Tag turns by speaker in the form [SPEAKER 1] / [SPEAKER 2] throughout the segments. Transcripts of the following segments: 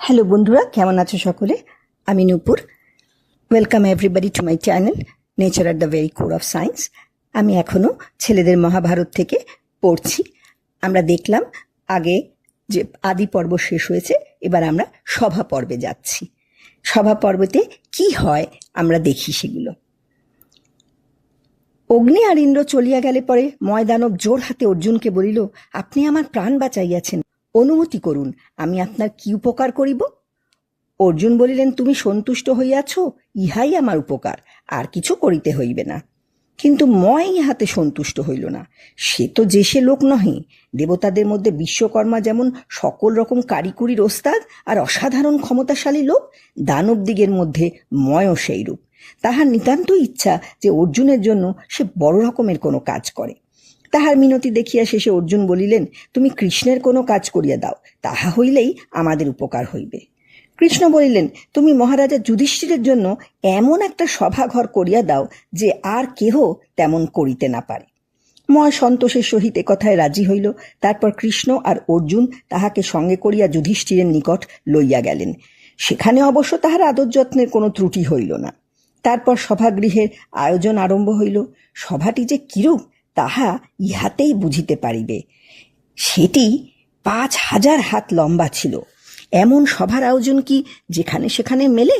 [SPEAKER 1] Hello বন্ধুরা, কেমন আছো সকলে? আমি Nupur. Welcome everybody to my channel nature at the very core of science আমি এখনও ছেলেদের মহাভারত থেকে পড়ছি। আমরা দেখলাম আগে যে আদি পর্ব শেষ হয়েছে, এবার আমরা সভা পর্বে যাচ্ছি। সভা পর্বতে কি হয় আমরা দেখি সেগুলো। অগ্নি আর ইন্দ্র চলিয়া গেলে পরে ময়দানব জোর হাতে অর্জুনকে বলিল, আপনি আমার প্রাণ বাঁচাইয়াছেন। অনুমতি করুন, আমি আপনার কি উপকার করিব? অর্জুন বলিলেন, তুমি সন্তুষ্ট হইয়াছ, ইহাই আমার উপকার, আর কিছু করিতে হইবে না। কিন্তু ময় ইহাতে সন্তুষ্ট হইল না, সে তো যে সে লোক নহে। দেবতাদের মধ্যে বিশ্বকর্মা যেমন সকল রকম কারিকুরির ওস্তাদ আর অসাধারণ ক্ষমতাশালী লোক, দানব দিগের মধ্যে ময়ও সেইরূপ। তাহার নিতান্ত ইচ্ছা যে অর্জুনের জন্য সে বড় রকমের কোনো কাজ করে। তাহার মিনতি দেখিয়া শেষে অর্জুন বলিলেন, তুমি কৃষ্ণের কোনো কাজ করিয়া দাও, তাহা হইলেই আমাদের উপকার হইবে। কৃষ্ণ বলিলেন, তুমি মহারাজা যুধিষ্ঠিরের জন্য এমন একটা সভাঘর করিয়া দাও, যে আর কেহ তেমন করিতে না পারে। ময় সন্তোষের সহিত কথায় রাজি হইল। তারপর কৃষ্ণ আর অর্জুন তাহাকে সঙ্গে করিয়া যুধিষ্ঠিরের নিকট লইয়া গেলেন। সেখানে অবশ্য তাহার আদর যত্নের কোনো ত্রুটি হইল না। তারপর সভাগৃহের আয়োজন আরম্ভ হইল। সভাটি যে কিরূপ তাহা ইহাতেই বুঝিতে পারিবে। সেটি পাঁচ হাজার হাত লম্বা ছিল। এমন সভার আয়োজন কি যেখানে সেখানে মেলে?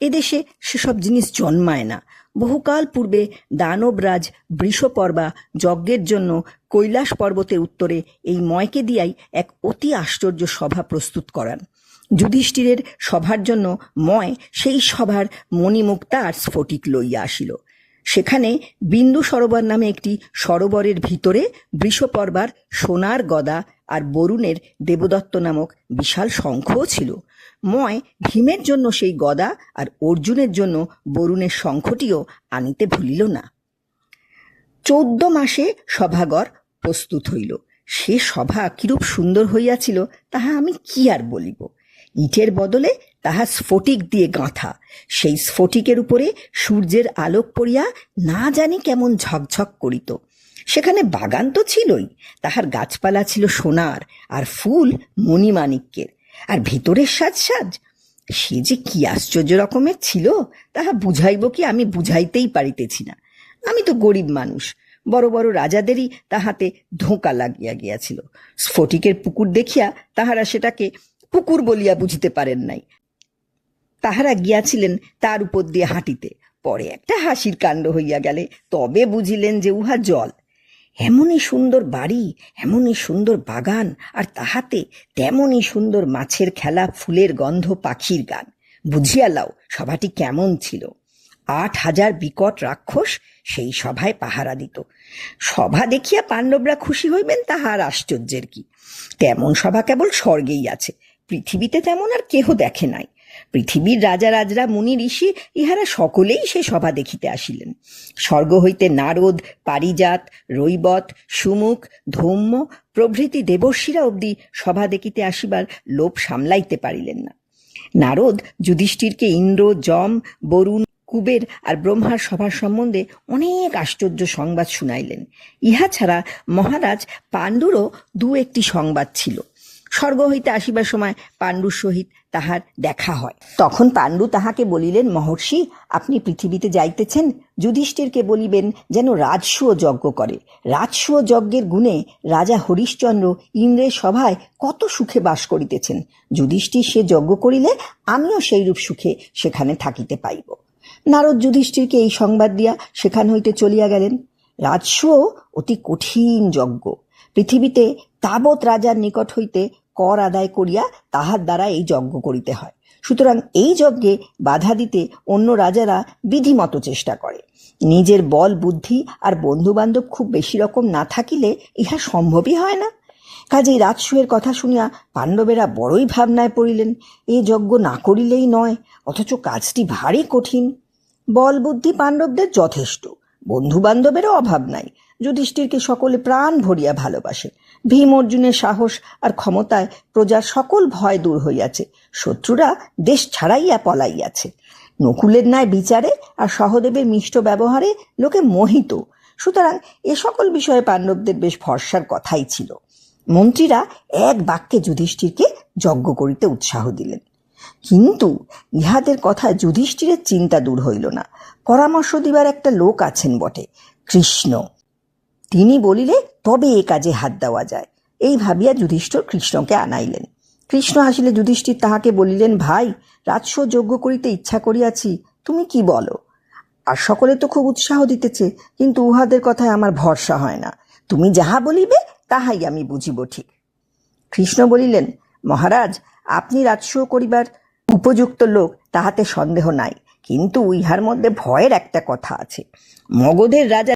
[SPEAKER 1] এদেশে সেসব জিনিস জন্মায় না। বহুকাল পূর্বে দানবরাজ বৃষপর্বা যজ্ঞের জন্য কৈলাস পর্বতের উত্তরে এই ময়কে দিয়াই এক অতি আশ্চর্য সভা প্রস্তুত করান। যুধিষ্ঠিরের সভার জন্য ময় সেই সভার মণিমুক্তা আর স্ফটিক লইয়া আসিল। সেখানে বিন্দু সরোবর নামে একটি সরোবরের ভিতরে বৃষপর্বার, সোনার গদা আর বরুণের দেবদত্ত নামক বিশাল শঙ্খও ছিল। ময় ভীমের জন্য সেই গদা আর অর্জুনের জন্য বরুণের শঙ্খটিও আনিতে ভুলিল না। চৌদ্দ মাসে সভাগর প্রস্তুত হইল। সে সভা কিরূপ সুন্দর হইয়াছিল তাহা আমি কি আর বলিব? ইটের বদলে তাহা স্ফটিক দিয়ে গাঁথা। সেই স্ফটিকের উপরে সূর্যের আলোক পড়িয়া না জানি কেমন ঝকঝক করিত। সেখানে বাগান তো ছিলই, তাহার গাছপালা ছিল সোনার আর ফুল মণিমাণিক্যের। আর ভিতরের সাজ সাজ সে যে কি আশ্চর্য রকমের ছিল, তাহা বুঝাইব কি আমি বুঝাইতেই পারিতেছি না। আমি তো গরিব মানুষ, বড় বড় রাজাদেরই তাহাতে ধোঁকা লাগিয়া গিয়াছিল। স্ফটিকের পুকুর দেখিয়া তাহারা সেটাকে পুকুর বলিয়া বুঝিতে পারেন নাই। তাহারা গিয়াছিলেন তার উপর দিয়ে হাঁটিতে। পরে একটা হাসির কাণ্ড হইয়া গেলে, তবে বুঝিলেন যে উহা জল। এমনই সুন্দর বাড়ি, এমনই সুন্দর বাগান, আর তাহাতে তেমনই সুন্দর মাছের খেলা, ফুলের গন্ধ, পাখির গান। বুঝিয়া লাও, সভাটি কেমন ছিল। আট হাজার বিকট রাক্ষস সেই সভায় পাহারা দিত। সভা দেখিয়া পাণ্ডবরা খুশি হইবেন, তাহার আশ্চর্যের কি। তেমন সভা কেবল স্বর্গেই আছে। পৃথিবীতে তেমন আর কেহ দেখে নাই। পৃথিবীর রাজা রাজরা মুনি ঋষি ইহারা সকলেই সে সভা দেখিতে আসিলেন। স্বর্গ হইতে নারদ, পারিজাত, রৈবত, সুমুখ, ধৌম্য প্রভৃতি দেবর্ষীরা অবধি সভা দেখিতে আসিবার লোভ সামলাইতে পারিলেন না। নারদ, যুধিষ্ঠিরকে ইন্দ্র, যম, বরুণ, কুবের আর ব্রহ্মার সভার সম্বন্ধে অনেক আশ্চর্য সংবাদ শুনাইলেন। ইহা ছাড়া মহারাজ পাণ্ডুরও দু একটি সংবাদ ছিল। স্বর্গ হইতে আসিবার সময় পাণ্ডুর সহিত তাহার দেখা হয়। তখন পাণ্ডু তাহাকে বলিলেন, মহর্ষি, আপনি পৃথিবীতে যাইতেছেন। যুধিষ্ঠিরকে বলিবেন যেন রাজসূয় যজ্ঞ করে। রাজসূয় যজ্ঞের গুণে রাজা হরিশ্চন্দ্র ইন্দ্রের সভায় কত সুখে বাস করিতেছেন। যুধিষ্ঠির সে যজ্ঞ করিলে আমিও সেইরূপ সুখে সেখানে থাকিতে পাইব। নারদ যুধিষ্ঠিরকে এই সংবাদ দিয়া সেখান হইতে চলিয়া গেলেন। রাজসূয় অতি কঠিন যজ্ঞ। পৃথিবীতে তাবৎ রাজার নিকট হইতে কর আদায় করিয়া তাহার দ্বারা এই যজ্ঞ করিতে হয়। সুতরাং এই যজ্ঞে বাধা দিতে অন্য রাজারা বিধিমতো চেষ্টা করে। নিজের বল, বুদ্ধি আর বন্ধু বান্ধব খুব বেশি রকম না থাকিলে ইহা সম্ভবই হয় না। কাজেই রাজসুয়ের কথা শুনিয়া পাণ্ডবেরা বড়ই ভাবনায় পড়িলেন, এ যজ্ঞ না করিলেই নয়, অথচ কাজটি ভারী কঠিন। বল, বুদ্ধি পাণ্ডবদের যথেষ্ট বন্ধু বান্ধবেরও অভাব নাই যুধিষ্ঠিরকে সকলে প্রাণ ভরিয়া ভালোবাসে। ভীম অর্জুনের সাহস আর ক্ষমতায় প্রজার সকল ভয় দূর হইয়াছে। শত্রুরা দেশ ছাড়াইয়া পলাইয়াছে। নকুলের ন্যায় বিচারে আর সহদেবের মিষ্ট ব্যবহারে লোকে মোহিত। সুতরাং এ সকল বিষয়ে পাণ্ডবদের বেশ ভরসার কথাই ছিল। মন্ত্রীরা এক বাক্যে যুধিষ্ঠিরকে যজ্ঞ করিতে উৎসাহ দিলেন। কিন্তু ইহাদের কথায় যুধিষ্ঠিরের চিন্তা দূর হইল না। পরামর্শ দিবার একটা লোক আছেন বটে, কৃষ্ণ। তিনি বলিলে, তবে এ কাজে হাত দেওয়া যায়। এই ভাবিয়া যুধিষ্ঠির কৃষ্ণকে আনাইলেন। কৃষ্ণ আসিলে যুধিষ্ঠির তাহাকে বলিলেন, ভাই রাজস্ব যজ্ঞ করিতে ইচ্ছা করিয়াছি, তুমি কি বলো? আর সকলে তো খুব উৎসাহ দিতেছে, কিন্তু উহাদের কথায় আমার ভরসা হয় না। তুমি যাহা বলিবে, তাহাই আমি বুঝিব ঠিক। কৃষ্ণ বলিলেন, মহারাজ, আপনি রাজস্ব করিবার উপযুক্ত লোক, তাহাতে সন্দেহ নাই, কিন্তু ইহার মধ্যে ভয়ের একটা কথা আছে। মগধের রাজা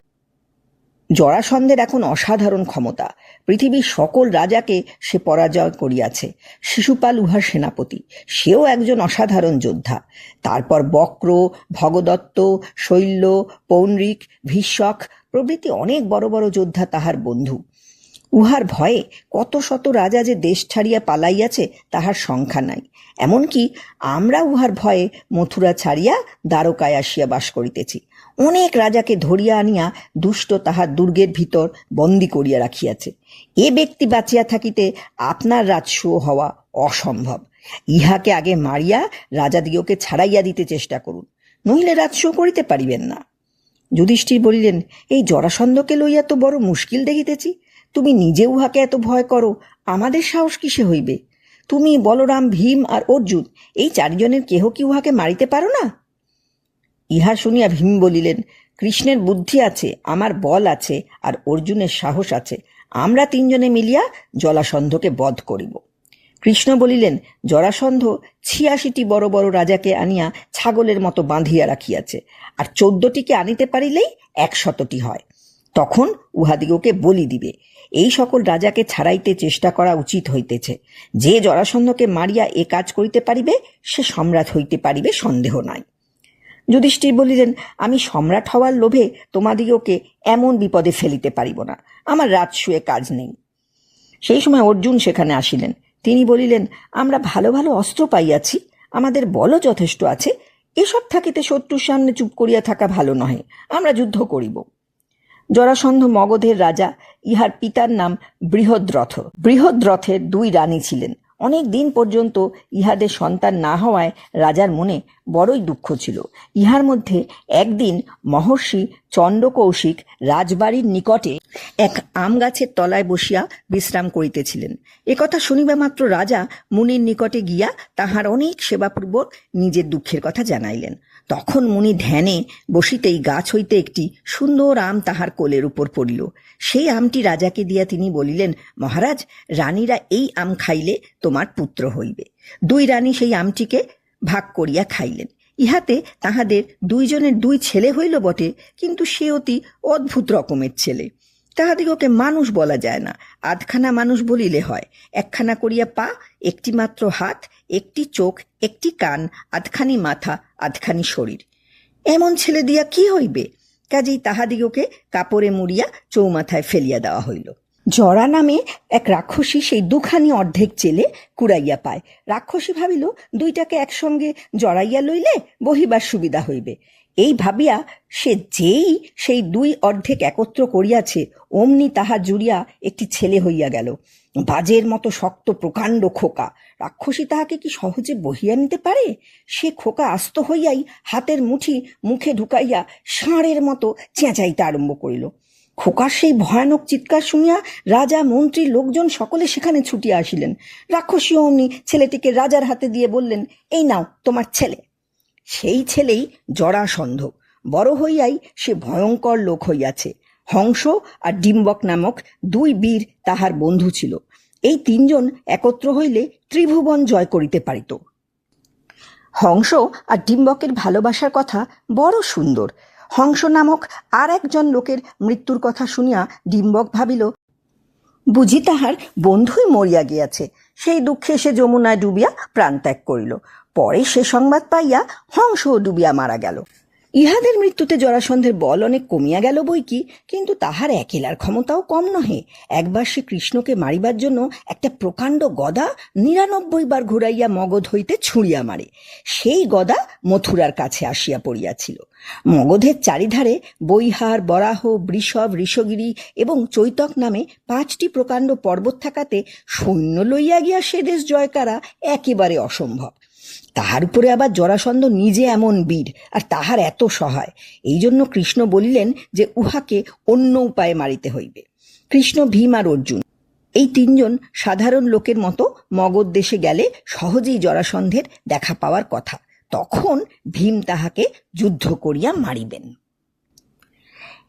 [SPEAKER 1] জরাসন্ধের এখন অসাধারণ ক্ষমতা। পৃথিবীর সকল রাজাকে সে পরাজয় করিয়াছে। শিশুপাল উহার সেনাপতি। সেও একজন অসাধারণ যোদ্ধা। তারপর বক্র, ভগদত্ত, শৈল্য পৌনরিক ভীষ্মক প্রভৃতি অনেক বড় বড় যোদ্ধা তাহার বন্ধু। উহার ভয়ে কত শত রাজা যে দেশ ছাড়িয়া পালাইয়াছে তাহার সংখ্যা নাই। এমনকি আমরা উহার ভয়ে মথুরা ছাড়িয়া দ্বারকায় আসিয়া বাস করিতেছি। অনেক রাজাকে ধরিয়া আনিয়া দুষ্ট তাহার দুর্গের ভিতর বন্দি করিয়া রাখিয়াছে। এ ব্যক্তি বাঁচিয়া থাকিতে আপনার রাজস্ব হওয়া অসম্ভব। ইহাকে আগে মারিয়া রাজাদিগকে ছাড়াইয়া দিতে চেষ্টা করুন নহিলে রাজস্ব করিতে পারিবেন না। যুধিষ্ঠির বলিলেন, এই জরাসন্ধকে লইয়া তো বড় মুশকিল দেখিতেছি। তুমি নিজে উহাকে এত ভয় করো, আমাদের সাহস কিসে হইবে? তুমি বলরাম, ভীম আর অর্জুন, এই চারিজনের কেহ কি উহাকে মারিতে পারো না? ইহা শুনিয়া ভীম বলিলেন, কৃষ্ণের বুদ্ধি আছে, আমার বল আছে, আর অর্জুনের সাহস আছে। আমরা তিনজনে মিলিয়া জলাসন্ধকে বধ করিব। কৃষ্ণ বলিলেন, জরাসন্ধ ছিয়াশিটি বড় বড় রাজাকে আনিয়া ছাগলের মতো বাঁধিয়া রাখিয়াছে, আর চোদ্দটিকে আনিতে পারিলেই একশতটি হয়। তখন উহাদিগকে বলি দিবে, এই সকল রাজাকে ছাড়াইতে চেষ্টা করা উচিত হইতেছে। যে জরাসন্ধকে মারিয়া এ কাজ করিতে পারিবে, সে সম্রাট হইতে পারিবে, সন্দেহ নাই। যুধিষ্ঠির বলিলেন, আমি সম্রাট হওয়ার লোভে তোমাদিগকে এমন বিপদে ফেলিতে পারিব না। আমার রাজসুয়ে কাজ নেই। সেই সময় অর্জুন সেখানে আসিলেন। তিনি বলিলেন, আমরা ভালো ভালো অস্ত্র পাইয়াছি, আমাদের বলও যথেষ্ট আছে। এসব থাকিতে শত্রুর সামনে চুপ করিয়া থাকা ভালো নহে, আমরা যুদ্ধ করিব। জরাসন্ধ মগধের রাজা, ইহার পিতার নাম বৃহদ্রথ। বৃহদ্রথের দুই রানী ছিলেন। অনেক দিন পর্যন্ত ইহাদের সন্তান না হওয়ায় রাজার মনে বড়ই দুঃখ ছিল। ইহার মধ্যে একদিন মহর্ষি চণ্ডকৌশিক রাজবাড়ির নিকটে এক আম গাছের তলায় বসিয়া বিশ্রাম করিতেছিলেন। একথা শুনিবা মাত্র রাজা মুনির নিকটে গিয়া তাহার অনেক সেবাপূর্বক নিজের দুঃখের কথা জানাইলেন। তখন মুনি ধ্যানে বসিতেই গাছ হইতে একটি সুন্দর আম তাহার কোলের উপর পড়িল। সেই আমটি রাজাকে দিয়া তিনি বলিলেন, মহারাজ, রানীরা এই আম খাইলে তোমার পুত্র হইবে দুই রানী সেই আমটিকে ভাগ করিয়া খাইলেন। ইহাতে তাহাদের দুইজনের দুই ছেলে হইল বটে, কিন্তু সে অতি অদ্ভুত রকমের ছেলে। তাহাদিগকে মানুষ বলা যায় না। আধখানা মানুষ বলিলে হয়, একখানা করিয়া পা, একটি মাত্র হাত, একটি চোখ, একটি কান, আধখানি মাথা, আধখানি শরীর। এমন ছেলে দিয়া কি হইবে? কাজেই তাহাদিগকে কাপড়ে মুড়িয়া চৌমাথায় ফেলিয়া দেওয়া হইল। জরা নামে এক রাক্ষসী সেই দুখানি অর্ধেক চেলে কুড়াইয়া পায়। রাক্ষসী ভাবিল, দুইটাকে একসঙ্গে জড়াইয়া লইলে বহিবার সুবিধা হইবে। এই ভাবিয়া সে যেই সেই দুই অর্ধেক একত্র করিয়াছে, অমনি তাহা জুড়িয়া একটি ছেলে হইয়া গেল। বাজের মতো শক্ত প্রকাণ্ড খোকা। রাক্ষসী তাহাকে কি সহজে বহিয়া নিতে পারে? সে খোকা আস্ত হইয়াই হাতের মুঠি মুখে ঢুকাইয়া ষাঁড়ের মতো চেঁচাইতে আরম্ভ করিল। খোকার সেই ভয়ানক চিৎকার শুনিয়া রাজা, মন্ত্রী, লোকজন সকলে সেখানে ছুটিয়া আসিলেন। রাক্ষসী অমনি ছেলেটিকে রাজার হাতে দিয়ে বললেন, এই নাও তোমার ছেলে। সেই ছেলেই জরাসন্ধ। বড় হইয়াই সে ভয়ঙ্কর লোক হইয়াছে। হংস আর ডিম্বক নামক দুই বীর তাহার বন্ধু ছিল। এই তিনজন একত্র হইলে ত্রিভুবন জয় করিতে পারিত। হংস আর ডিম্বকের ভালোবাসার কথা বড় সুন্দর। হংস নামক আর একজন লোকের মৃত্যুর কথা শুনিয়া ডিম্বক ভাবিল, বুঝি তাহার বন্ধুই মরিয়া গিয়াছে। সেই দুঃখে সে যমুনায় ডুবিয়া প্রাণত্যাগ করিল। পরে সে সংবাদ পাইয়া হংসও ডুবিয়া মারা গেল। ইহাদের মৃত্যুতে জরাসন্ধের বল অনেক কমিয়া গেল বই কি, কিন্তু তাহার একেলার ক্ষমতাও কম নহে। একবার সে কৃষ্ণকে মারিবার জন্য একটা প্রকাণ্ড গদা নিরানব্বই বার ঘুরাইয়া মগধ হইতে ছুঁড়িয়া মারে। সেই গদা মথুরার কাছে আসিয়া পড়িয়াছিল। মগধের চারিধারে বৈহার, বরাহ, বৃষভ, ঋষগিরি এবং চৈতক নামে পাঁচটি প্রকাণ্ড পর্বত থাকাতে সৈন্য লইয়া গিয়া সে দেশ জয় করা একেবারে অসম্ভব। তাহার উপরে আবার জরাসন্ধ নিজে এমন বীর, আর তাহার এত সহায়। এই জন্য কৃষ্ণ বলিলেন যে উহাকে অন্য উপায়ে মারিতে হইবে। কৃষ্ণ, ভীম আর অর্জুন, এই তিনজন সাধারণ লোকের মতো মগধ দেশে গেলে সহজেই জরাসন্ধের দেখা পাওয়ার কথা। তখন ভীম তাহাকে যুদ্ধ করিয়া মারিবেন।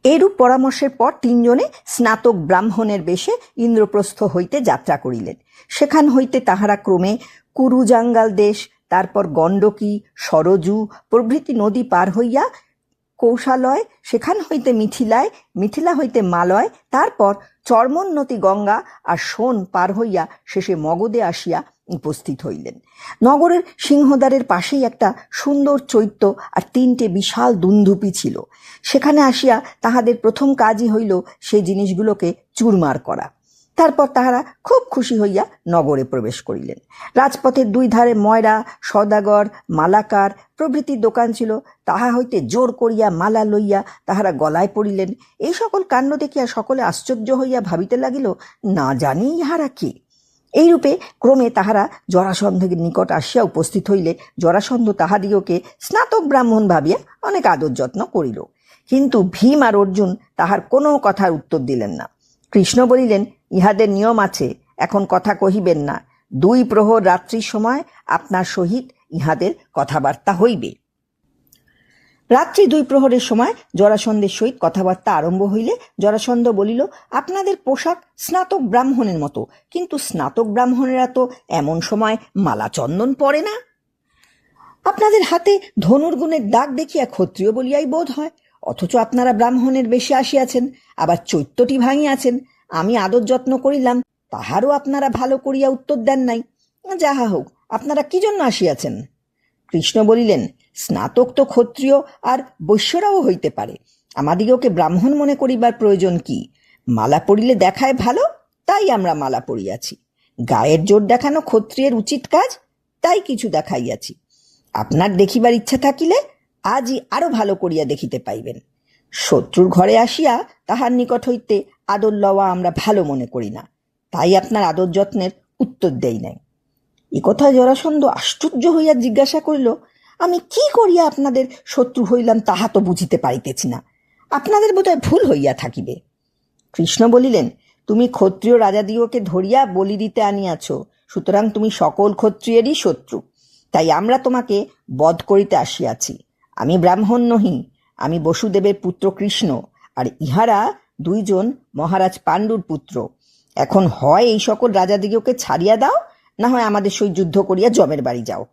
[SPEAKER 1] এরূপ পরামর্শের পর তিনজনে স্নাতক ব্রাহ্মণের বেশে ইন্দ্রপ্রস্থ হইতে যাত্রা করিলেন। সেখান হইতে তাহারা ক্রমে কুরুজাঙ্গাল দেশ তারপর গণ্ডকী, সরজু, প্রভৃতি নদী পার হইয়া কৌশালয়, সেখান হইতে মিথিলায়, মিথিলা হইতে মালয়, তারপর চর্মোন্নতি গঙ্গা আর সোন পার হইয়া শেষে মগধে আসিয়া উপস্থিত হইলেন। নগরের সিংহদ্বারের পাশেই একটা সুন্দর চৈত্য আর তিনটে বিশাল দুন্ধুপি ছিল। সেখানে আসিয়া তাহাদের প্রথম কাজই হইল সেই জিনিসগুলোকে চুরমার করা। তারপর তাহারা খুব খুশি হইয়া নগরে প্রবেশ করিলেন। রাজপথের দুই ধারে ময়রা, সদাগর, মালাকার প্রভৃতি দোকান ছিল। তাহা হইতে জোর করিয়া মালা লইয়া তাহারা গলায় পড়িলেন। এই সকল কাণ্ড দেখিয়া সকলে আশ্চর্য হইয়া ভাবিতে লাগিল, না জানি ইহারা কে? এইরূপে ক্রমে তাহারা জরাসন্ধের নিকট আসিয়া উপস্থিত হইলে জরাসন্ধ তাহাদিগকে স্নাতক ব্রাহ্মণ ভাবিয়া অনেক আদর যত্ন করিল। কিন্তু ভীম আর অর্জুন তাহার কোনো কথার উত্তর দিলেন না। কৃষ্ণ বলিলেন, ইহাদের নিয়ম আছে, এখন কথা কহিবেন না। দুই প্রহর রাত্রির সময় আপনার সহিত ইহাদের কথাবার্তা হইবে। রাত্রি দুই প্রহরের সময় জরাসন্ধের সহিত কথাবার্তা আরম্ভ হইলে জরাসন্ধ বলিল, আপনাদের পোশাক স্নাতক ব্রাহ্মণের মতো, কিন্তু স্নাতক ব্রাহ্মণেরা তো এমন সময় মালা চন্দন পরে না। আপনাদের হাতে ধনুর্গুণের দাগ দেখিয়া ক্ষত্রিয় বলিয়াই বোধ হয়। অথচ আপনারা ব্রাহ্মণের বেশি আসিয়াছেন, আবার চৈত্যটি ভাঙিয়াছেন, আমি আদর যত্ন করিলাম, তাহারও আপনারা ভালো করিয়া উত্তর দেন নাই। যাহা হোক, আপনারা কি জন্য আসিয়াছেন? কৃষ্ণ বলিলেন, স্নাতক তো ক্ষত্রিয় আর বৈশ্যরাও হইতে পারে। আমাদিগকে ব্রাহ্মণ মনে করিবার প্রয়োজন কি? মালা পড়িলে দেখায় ভালো, তাই আমরা মালা পড়িয়াছি গায়ের জোর দেখানো ক্ষত্রিয়ের উচিত কাজ, তাই কিছু দেখাইয়াছি। আপনার দেখিবার ইচ্ছা থাকিলে আজই আরও ভালো করিয়া দেখিতে পাইবেন। শত্রুর ঘরে আসিয়া তাহার নিকট হইতে আদর লওয়া আমরা ভালো মনে করি না, তাই আপনার আদর যত্নের উত্তর দেই নাই। এ কথা জরাসন্ধ আশ্চর্য হইয়া জিজ্ঞাসা করিল, আমি কি করিয়া আপনাদের শত্রু হইলাম তাহা তো বুঝিতে পারিতেছি না, আপনাদের বোধহয় ভুল হইয়া থাকিবে। কৃষ্ণ বলিলেন, তুমি ক্ষত্রিয় রাজাদিগকে ধরিয়া বলি দিতে আনিয়াছ, সুতরাং তুমি সকল ক্ষত্রিয়েরই শত্রু, তাই আমরা তোমাকে বধ করিতে আসিয়াছি। আমি ব্রাহ্মণ নহি, আমি বসুদেবের পুত্র কৃষ্ণ, আর ইহারা দুইজন মহারাজ পাণ্ডুর পুত্র। এখন হয় এই সকল রাজাদিগকে ছাড়িয়া দাও, না হয় আমাদের সই যুদ্ধ করিয়া জমের বাড়ি যাও।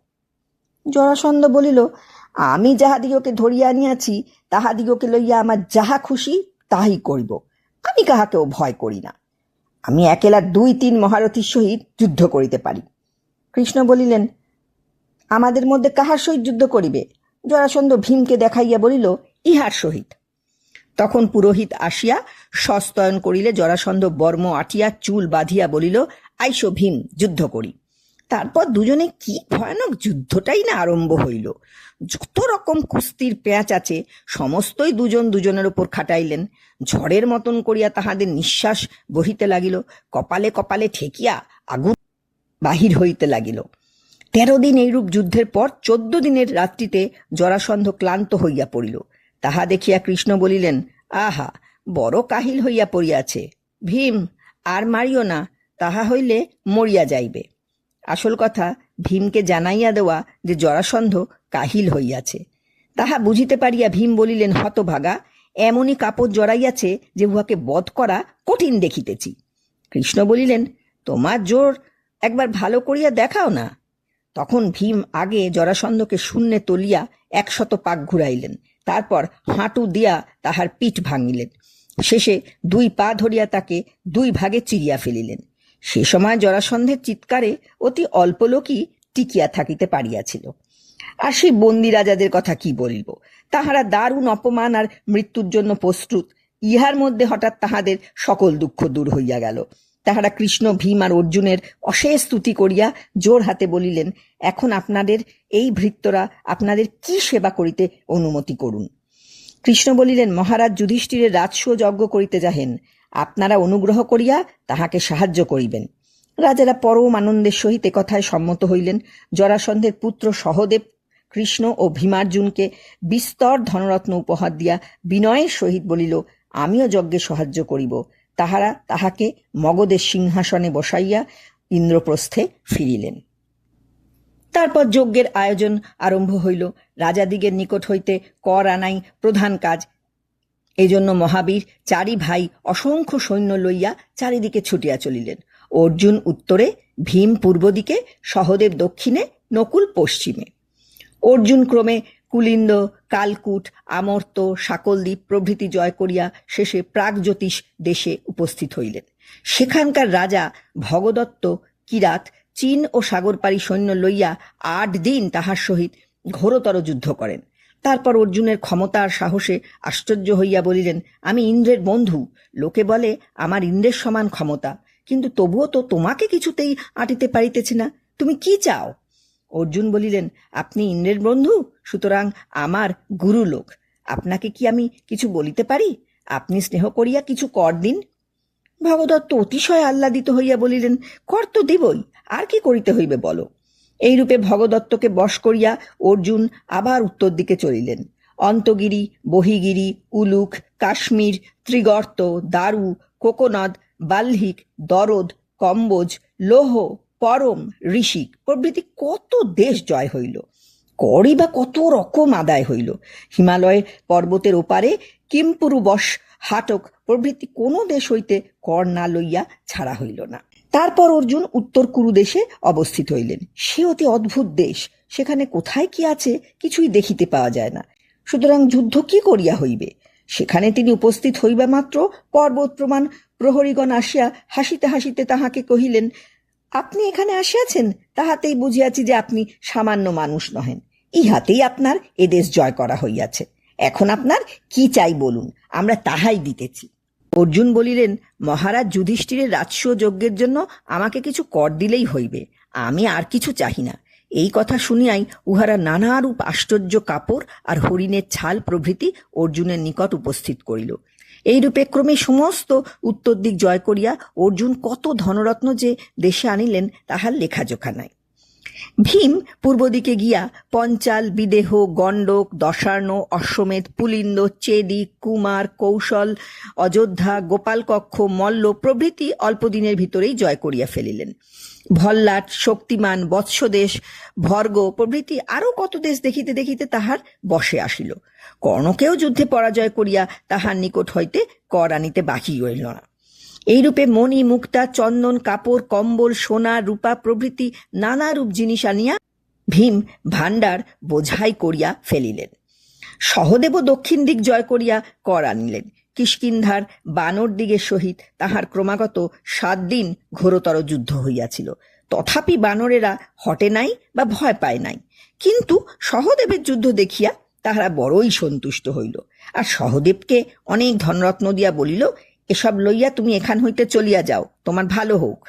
[SPEAKER 1] জরাসন্ধ বলিল, আমি যাহাদিগকে ধরিয়া আনিয়াছি, তাহাদিগকে লইয়া আমার যাহা খুশি তাহাই করিব। আমি কাহাকেও ভয় করি না। আমি একেলা দুই তিন মহারথীর সহিত যুদ্ধ করিতে পারি। কৃষ্ণ বলিলেন, আমাদের মধ্যে কাহার সহিত যুদ্ধ করিবে? জরাসন্ধ ভীমকে দেখাইয়া বলিল, ইহার সহিত। তখন পুরোহিত আসিয়া সস্তয়ন করিলে জরাসন্ধ বর্ম আটিয়া চুল বাঁধিয়া বলিল, আইসো ভীম, যুদ্ধ করি। তারপর দুজনে কি ভয়ানক যুদ্ধটাই না আরম্ভ হইল। যত রকম কুস্তির পেঁচ আছে, সমস্তই দুজন দুজনের উপর খাটাইলেন। ঝড়ের মতন করিয়া তাহাদের নিঃশ্বাস বহিতে লাগিল, কপালে কপালে ঠেকিয়া আগুন বাহির হইতে লাগিল। তেরো দিন এইরূপ যুদ্ধের পর চোদ্দ দিনের রাত্রিতে জরাসন্ধ ক্লান্ত হইয়া পড়িল। তাহা দেখিয়া কৃষ্ণ বলিলেন, আহা, বড় কাহিল হইয়া পড়িয়াছে। ভীম, আর মারিও না, তাহা হইলে মরিয়া যাইবে। আসল কথা, ভীমকে জানাইয়া দেওয়া যে জরাসন্ধ কাহিল হইয়াছে। তাহা বুঝিতে পারিয়া ভীম বলিলেন, হতভাগা, এমনই কাপড় জড়াইয়াছে যে উহাকে বধ করা কঠিন দেখিতেছি। কৃষ্ণ বলিলেন, তোমার জোর একবার ভালো করিয়া দেখাও না। তখন ভীম আগে জরাসন্ধকে শূন্যে তলিয়া একশত পাক ঘুরাইলেন। তারপর হাঁটু দিয়া তাহার পিঠ ভাঙিলেন। শেষে দুই পা ধরিয়া তাকে দুই ভাগে চিরিয়া ফেলিলেন। সে সময় জরাসন্ধের চিৎকারে অতি অল্প লোকই টিকিয়া থাকিতে পারিয়াছিল। আর সেই বন্দি রাজাদের কথা কি বলিব? তাহারা দারুণ অপমান আর মৃত্যুর জন্য প্রস্তুত। ইহার মধ্যে হঠাৎ তাহাদের সকল দুঃখ দূর হইয়া গেল। তাহারা কৃষ্ণ, ভীম আর অর্জুনের অশেষ স্তুতি করিয়া জোর হাতে বলিলেন, এখন আপনাদের এই ভৃত্যরা আপনাদের কি সেবা করিতে অনুমতি করুন? কৃষ্ণ বলিলেন, মহারাজ যুধিষ্ঠিরের রাজস্ব যজ্ঞ করিতে যাহেন, আপনারা অনুগ্রহ করিয়া তাহাকে সাহায্য করিবেন। রাজারা পরম আনন্দের সহিত কথায় সম্মত হইলেন। জরাসন্ধের পুত্র সহদেব কৃষ্ণ ও ভীমার্জুনকে বিস্তর ধনরত্ন উপহার দিয়া বিনয়ের সহিত বলিল, আমিও যজ্ঞে সাহায্য করিব। তাহারা তাহাকে মগধের সিংহাসনে বসাইয়া ইন্দ্রপ্রস্থে ফিরিলেন। তারপর যজ্ঞের আয়োজন আরম্ভ হইল। রাজাদিগের নিকট হইতে কর আনাই প্রধান কাজ। এজন্য মহাবীর চারি ভাই অসংখ্য সৈন্য লইয়া চারিদিকে ছুটিয়া চলিলেন। অর্জুন উত্তরে, ভীম পূর্ব দিকে সহদেব দক্ষিণে, নকুল পশ্চিমে। অর্জুন ক্রমে কুলিন্দ, কালকুট আমর্ত সাকলদ্বীপ প্রভৃতি জয় করিয়া শেষে প্রাগজ্যোতিষ দেশে উপস্থিত হইলেন। সেখানকার রাজা ভগদত্ত কিরাত চীন ও সাগরপাড়ি সৈন্য লইয়া আট দিন তাহার সহিত ঘোরতর যুদ্ধ করেন। তারপর অর্জুনের ক্ষমতা আর সাহসে আশ্চর্য হইয়া বলিলেন, আমি ইন্দ্রের বন্ধু। লোকে বলে, আমার ইন্দ্রের সমান ক্ষমতা। কিন্তু তবুও তো তোমাকে কিছুতেই আটিতে পারিতেছি না। তুমি কি চাও? অর্জুন বলিলেন, আপনি ইন্দ্রের বন্ধু? সুতরাং আমার গুরু লোক আপনাকে কি আমি কিছু বলিতে পারি? আপনি স্নেহ করিয়া কিছু কর দিন। ভগদত্ত অতিশয় আহ্লাদিত হইয়া বলিলেন, কর তো দিবই, আর কি করিতে হইবে বলো? এইরূপে ভগদত্তকে বশ করিয়া অর্জুন আবার উত্তর দিকে চলিলেন। অন্তগিরি, বহিগিরি, উলুক, কাশ্মীর, ত্রিগর্ত, দারু, কোকোনদ, বাল্হিক, দরদ, কম্বোজ, লোহ, পরম, ঋষিক, প্রভৃতি কত দেশ জয় হইল। করই বা কত রকম আদায় হইল। হিমালয়ের পর্বতের ওপারে কিম্পুরু বশ হাটক প্রভৃতি কোনো দেশ হইতে কর না লইয়া ছাড়া হইল না। তারপর অর্জুন উত্তর কুরু দেশে অবস্থিত হইলেন। সে অতি অদ্ভুত দেশ। সেখানে কোথায় কি আছে কিছুই দেখিতে পাওয়া যায় না। সুতরাং যুদ্ধ কি করিয়া হইবে? সেখানে তিনি উপস্থিত হইবা মাত্র পর্বত প্রমাণ প্রহরীগণ আসিয়া হাসিতে হাসিতে তাহাকে কহিলেন, আপনি এখানে আসিয়াছেন? তাহাতেই বুঝিয়াছি যে আপনি সামান্য মানুষ নহেন। ইহাতেই আপনার এদেশ জয় করা হইয়াছে। এখন আপনার কি চাই বলুন? আমরা তাহাই দিতেছি। অর্জুন বলিলেন, মহারাজ যুধিষ্ঠিরের রাজস্ব যজ্ঞের জন্য আমাকে কিছু কর দিলেই হইবে। আমি আর কিছু চাহি না। এই কথা শুনিয়াই উহারা নানারূপ আশ্চর্য কাপড় আর হরিণের ছাল প্রভৃতি অর্জুনের নিকট উপস্থিত করিল। এইরূপে ক্রমে সমস্ত উত্তর দিক জয় করিয়া অর্জুন কত ধনরত্ন যে দেশে আনিলেন, তাহার লেখাজোখা নাই। ভীম পূর্ব দিকে গিয়া পঞ্চাল, বিদেহ, গণ্ডক, দশার্ণ, অশ্বমেধ, পুলিন্দ, চেদি, কুমার, কৌশল, অযোধ্যা, গোপালকক্ষ, মল্ল প্রভৃতি অল্পদিনের ভিতরেই জয় করিয়া ফেলিলেন। ভল্লাট, শক্তিমান, বৎসদেশ, ভর্গ প্রভৃতি আরও কত দেশ দেখিতে দেখিতে তাহার বসে আসিল। কর্ণকেও যুদ্ধে পরাজয় করিয়া তাহার নিকট হইতে কর আনিতে বাকি রইল না। এইরূপে মণি, মুক্তা, চন্দন, কাপড়, কম্বল, সোনা, রূপা প্রভৃতি নানারূপ জিনিস আনিয়া ভীম ভাণ্ডার বোঝাই করিয়া ফেলিলেন। সহদেব দক্ষিণ দিক জয় করিয়া কর আনিলেন। কিষ্কিন্ধার বানর দিগের সহিত তাহার ক্রমাগত সাত দিন ঘোরতর যুদ্ধ হইয়াছিল। তথাপি বানরেরা হটে নাই বা ভয় পায় নাই। কিন্তু সহদেবের যুদ্ধ দেখিয়া তাহারা বড়ই সন্তুষ্ট হইল। আর সহদেবকে অনেক ধনরত্ন দিয়া বলিল এসব লইয়া তুমি এখান হইতে চলিয়া যাও, তোমার ভালো হোক।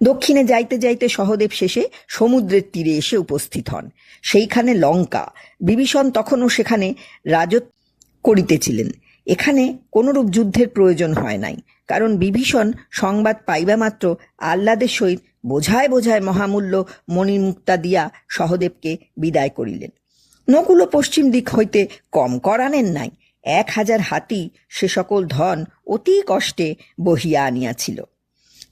[SPEAKER 1] দক্ষিণে যাইতে যাইতে সহদেব শেষে সমুদ্রের তীরে এসে উপস্থিত হন। সেইখানে লঙ্কা, বিভীষণ তখনও সেখানে রাজত করিতেছিলেন। এখানে কোনরূপ যুদ্ধের প্রয়োজন হয় নাই, কারণ বিভীষণ সংবাদ পাইবা মাত্র আহ্লাদের সহিত বোঝায় বোঝায় মহামূল্য মণিমুক্তা দিয়া সহদেবকে বিদায় করিলেন। নকুল পশ্চিম দিক হইতে কম কর আনেন নাই এক হাজার হাতি সে সকল ধন অতি কষ্টে বহিয়া আনিয়াছিল।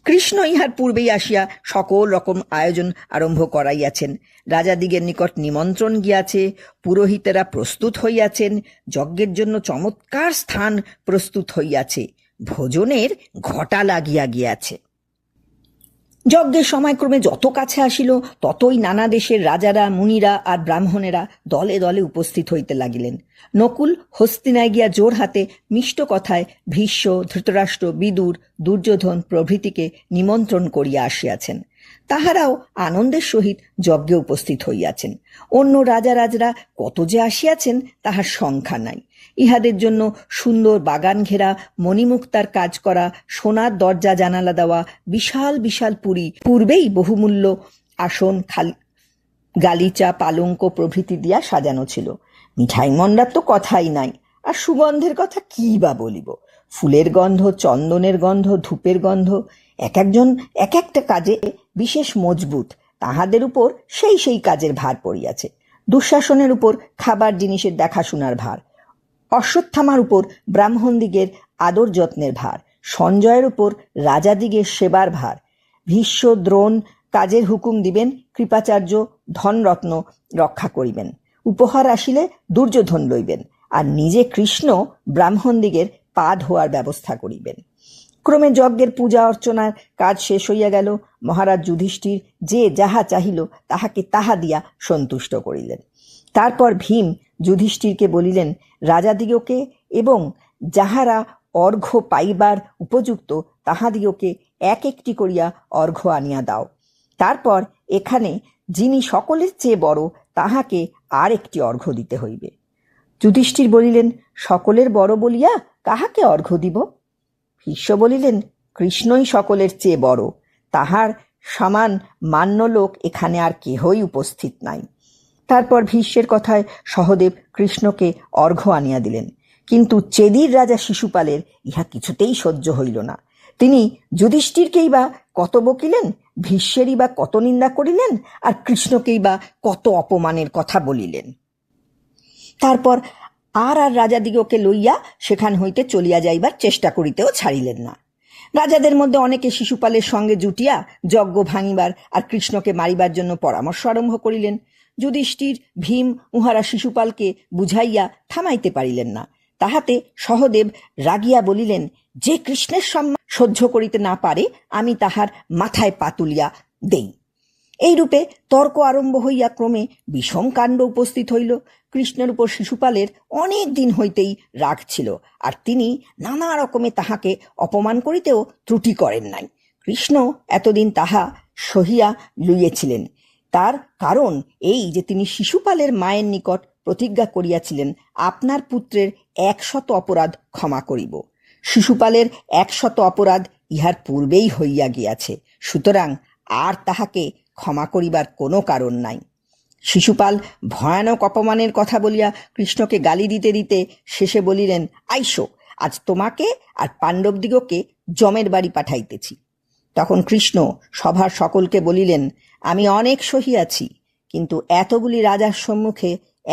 [SPEAKER 1] কৃষ্ণ ইহার পূর্বেই আসিয়া সকল রকম আয়োজন আরম্ভ করাইয়াছেন। রাজাদিগের নিকট নিমন্ত্রণ গিয়াছে, পুরোহিতেরা প্রস্তুত হইয়াছেন, যজ্ঞের জন্য চমৎকার স্থান প্রস্তুত হইয়াছে, ভোজনের ঘটা লাগিয়া গিয়াছে। যজ্ঞের সময়ক্রমে যত কাছে আসিল, ততই নানা দেশের রাজারা, মুনিরা আর ব্রাহ্মণেরা দলে দলে উপস্থিত হইতে লাগিলেন। নকুল হস্তিনায় গিয়া জোর হাতে মিষ্ট কথায় ভীষ্ম, ধৃতরাষ্ট্র, বিদুর, দুর্যোধন প্রভৃতিকে নিমন্ত্রণ করিয়া আসিয়াছেন। তাহারাও আনন্দের সহিত যজ্ঞে উপস্থিত হইয়াছেন। অন্য রাজারাজরা কত যে আসিয়াছেন, তাহার সংখ্যা নাই। ইহাদের জন্য সুন্দর বাগান ঘেরা, মণিমুক্তার কাজ করা, সোনার দরজা, জানালা দেওয়া, বিশাল বিশাল পুরী। পূর্বেই বহুমূল্য আসন, খাল, গালিচা, পালঙ্ক প্রভৃতি দিয়া সাজানো ছিল। মিঠাই মন্ডার তো কথাই নাই। আর সুগন্ধের কথা কি বা বলিব? ফুলের গন্ধ, চন্দনের গন্ধ, ধূপের গন্ধ, এক একজন এক একটা কাজে বিশেষ মজবুত। তাহাদের উপর সেই সেই কাজের ভার পড়িয়াছে। দুঃশাসনের উপর খাবার জিনিসের দেখাশোনার ভার। অশ্বত্থামার উপর ব্রাহ্মণদিগের আদর যত্নের ভার। সঞ্জয়ের উপর রাজাদিগের সেবার ভার। ভীষ্ম, দ্রোণ কাজের হুকুম দিবেন, কৃপাচার্য, ধনরত্ন রক্ষা করিবেন। উপহার আসিলে দুর্যোধন লইবেন। আর নিজে কৃষ্ণ ব্রাহ্মণদিগের পা ধোয়ার ব্যবস্থা করিবেন। ক্রমে যজ্ঞের পূজা অর্চনার কাজ শেষ হইয়া গেল। মহারাজ যুধিষ্ঠির যে যাহা চাহিল, তাহাকে তাহা দিয়া সন্তুষ্ট করিলেন। তারপর ভীম যুধিষ্ঠিরকে বলিলেন, রাজাদিগকে এবং যাহারা অর্ঘ্য পাইবার উপযুক্ত, তাহাদিগকে এক একটি করিয়া অর্ঘ্য আনিয়া দাও। তারপর এখানে যিনি সকলের চেয়ে বড়, তাহাকে আর একটি অর্ঘ্য দিতে হইবে। যুধিষ্ঠির বলিলেন, সকলের বড় বলিয়া কাহাকে অর্ঘ্য দিব? ভীষ্ম বলিলেন, কৃষ্ণই সকলের চেয়ে বড়। তাহার সমান মান্য লোক এখানে আর কেহই উপস্থিত নাই। তারপর ভীষ্মের কথায় সহদেব কৃষ্ণকে অর্ঘ্য আনিয়া দিলেন। কিন্তু চেদির রাজা শিশুপালের ইহা কিছুতেই সহ্য হইল না। তিনি যুধিষ্ঠিরকেই বা কত বকিলেন? ভীষ্মেরই বা কত নিন্দা করিলেন? আর কৃষ্ণকেই বা কত অপমানের কথা বলিলেন? তারপর আর আর রাজাদিগকে লইয়া সেখান হইতে চলিয়া যাইবার চেষ্টা করিতেও ছাড়িলেন না। রাজাদের মধ্যে অনেকে শিশুপালের সঙ্গে জুটিয়া যজ্ঞ ভাঙিবার আর কৃষ্ণকে মারিবার জন্য পরামর্শ আরম্ভ করিলেন। যুধিষ্ঠির, ভীম উহারা শিশুপালকে বুঝাইয়া থামাইতে পারিলেন না। তাহাতে সহদেব রাগিয়া বলিলেন, যে কৃষ্ণের সম্মান সহ্য করিতে না পারে, আমি তাহার মাথায় পাতুলিয়া দেই। এইরূপে তর্ক আরম্ভ হইয়া ক্রমে বিষম কাণ্ড উপস্থিত হইল। কৃষ্ণের উপর শিশুপালের অনেক দিন হইতেই রাগ ছিল আর তিনি নানা রকমে তাহাকে অপমান করিতেও ত্রুটি করেন নাই। কৃষ্ণ এতদিন তাহা সহিয়া লইয়েছিলেন। তার কারণ এই যে তিনি শিশুপালের মায়ের নিকট প্রতিজ্ঞা করিয়াছিলেন, আপনার পুত্রের একশত অপরাধ ক্ষমা করিব। শিশুপালের একশত অপরাধ ইহার পূর্বেই হইয়া গিয়াছে। সুতরাং আর তাহাকে ক্ষমা করিবার কোনো কারণ নাই। শিশুপাল ভয়ানক অপমানের কথা বলিয়া কৃষ্ণকে গালি দিতে দিতে শেষে বলিলেন, আইসো, আজ তোমাকে আর পাণ্ডবদিগকে জমের বাড়ি পাঠাইতেছি। তখন কৃষ্ণ সভার সকলকে বলিলেন, আমি অনেক সহিয়াছি কিন্তু এতগুলি রাজার সম্মুখে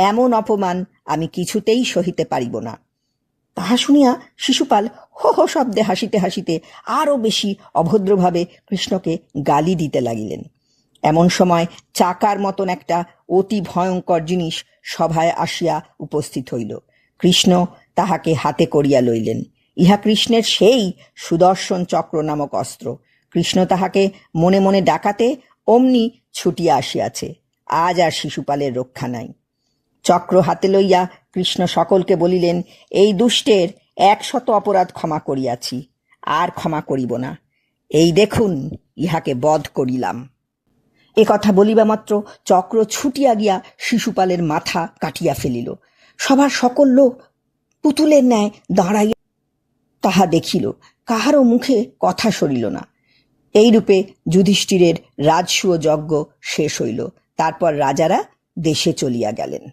[SPEAKER 1] এমন অপমান আমি কিছুতেই সহিতে পারিব না। তাহা শুনিয়া শিশুপাল হো হো শব্দে হাসিতে হাসিতে আরও বেশি অভদ্রভাবে কৃষ্ণকে গালি দিতে লাগিলেন। এমন সময় চাকার মতন একটা অতি ভয়ঙ্কর জিনিস সভায় আসিয়া উপস্থিত হইল। কৃষ্ণ তাহাকে হাতে করিয়া লইলেন। ইহা কৃষ্ণের সেই সুদর্শন চক্র নামক অস্ত্র। কৃষ্ণ তাহাকে মনে মনে ডাকাতে অমনি ছুটিয়া আসিয়াছে। আজ আর শিশুপালের রক্ষা নাই। চক্র হাতে লইয়া কৃষ্ণ সকলকে বলিলেন, এই দুষ্টের একশত অপরাধ ক্ষমা করিয়াছি, আর ক্ষমা করিব না। এই দেখুন, ইহাকে বধ করিলাম। এ কথা বলিবা মাত্র চক্র ছুটিয়া গিয়া শিশুপালের মাথা কাটিয়া ফেলিল। সবার সকল লোক পুতুলের ন্যায় দাঁড়াইয়া তাহা দেখিল। কাহারও মুখে কথা সরিল না। এইরূপে যুধিষ্ঠিরের রাজসুয় যজ্ঞ শেষ হইল। তারপর রাজারা দেশে চলিয়া গেলেন।